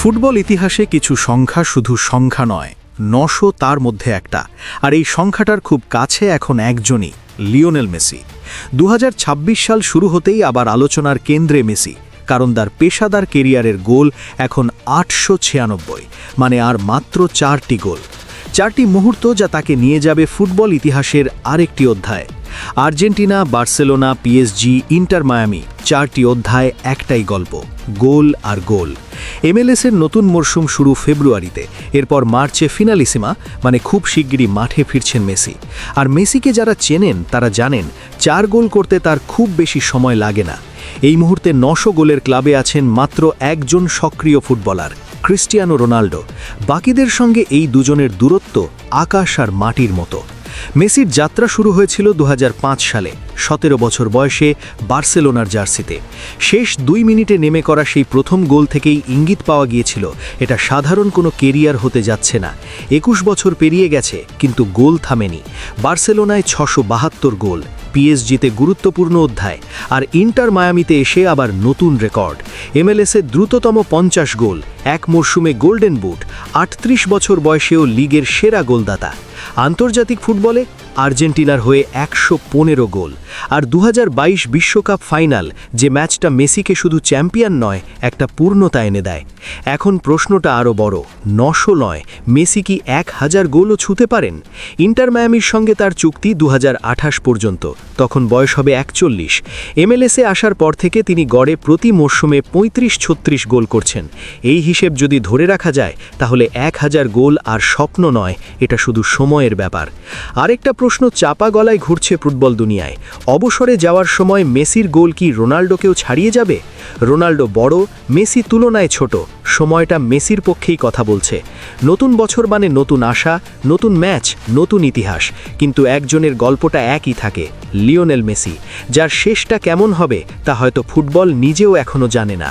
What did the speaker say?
Football ইতিহাসে কিছু সংখ্যা শুধু সংখ্যা নয়, নশো তার মধ্যে একটা। আর এই সংখ্যাটার খুব কাছে এখন একজনই, লিওনেল মেসি। দু হাজার ছাব্বিশ সাল শুরু হতেই আবার আলোচনার কেন্দ্রে মেসি, কারণ তার পেশাদার কেরিয়ারের গোল এখন আটশো ছিয়ানব্বই মানে আর মাত্র চারটি গোল। চারটি মুহূর্ত যা তাকে নিয়ে যাবে ফুটবল ইতিহাসের আরেকটি অধ্যায়। Argentina, Barcelona PSG Inter Miami, চারটি অধ্যায় একটাই গল্প, গোল আর গোল। এমএলএসের নতুন মরশুম শুরু ফেব্রুয়ারিতে, এরপর মার্চে ফিনালিসিমা মানে খুব শিগগিরই মাঠে ফিরছেন মেসি। আর মেসিকে যারা চেনেন, তারা জানেন, চার গোল করতে তার খুব বেশি সময় লাগে না। এই মুহূর্তে নশো গোলের ক্লাবে আছেন মাত্র একজন সক্রিয় ফুটবলার, ক্রিস্টিয়ানো রোনাল্ডো বাকিদের সঙ্গে এই দুজনের দূরত্ব আকাশ আর মাটির মতো। মেসির যাত্রা শুরু হয়েছিল দু হাজার পাঁচ সালে, সতেরো বছর বয়সে বার্সেলোনার জার্সিতে। শেষ দুই মিনিটে নেমে করা সেই প্রথম গোল থেকেই ইঙ্গিত পাওয়া গিয়েছিল, এটা সাধারণ কোনো কেরিয়ার হতে যাচ্ছে না। একুশ বছর পেরিয়ে গেছে, কিন্তু গোল থামেনি। বার্সেলোনায় ছশো বাহাত্তর গোল, পিএসজিতে গুরুত্বপূর্ণ অধ্যায়, আর ইন্টার মায়ামিতে এসে আবার নতুন রেকর্ড। এমএলএসে দ্রুততম পঞ্চাশ গোল, এক মরশুমে গোল্ডেন বুট, আটত্রিশ বছর বয়সেও লিগের সেরা গোলদাতা। আন্তর্জাতিক ফুটবলে আর্জেন্টিনার হয়ে একশো পনেরো গোল। আর দু বিশ্বকাপ ফাইনাল যে ম্যাচটা মেসিকে শুধু চ্যাম্পিয়ন নয়, একটা পূর্ণতা এনে দেয়। এখন প্রশ্নটা আরও বড়, নশো নয়, মেসি কি এক হাজার গোলও ছুঁতে পারেন? ইন্টার মায়ামির সঙ্গে তার চুক্তি দু হাজার আঠাশ পর্যন্ত, তখন বয়স হবে একচল্লিশ। এমএলএসে আসার পর থেকে তিনি গড়ে প্রতি মরশুমে পঁয়ত্রিশ ছত্রিশ গোল করছেন। এই হিসেব যদি ধরে রাখা যায়, তাহলে এক হাজার গোল আর স্বপ্ন নয়, এটা শুধু সময়ের ব্যাপার। আরেকটা প্রশ্ন চাপা গলায় ঘুরছে ফুটবল দুনিয়ায়। অবসরে যাওয়ার সময় মেসির গোল কি রোনাল্ডোকেও ছাড়িয়ে যাবে? রোনাল্ডো বড়, মেসি তুলনায় ছোট। সময়টা মেসির পক্ষেই কথা বলছে। নতুন বছর মানে নতুন আশা, নতুন ম্যাচ, নতুন ইতিহাস। কিন্তু একজনের গল্পটা একই থাকে, লিওনেল মেসি। যার শেষটা কেমন হবে, তা হয়তো ফুটবল নিজেও এখনও জানে না।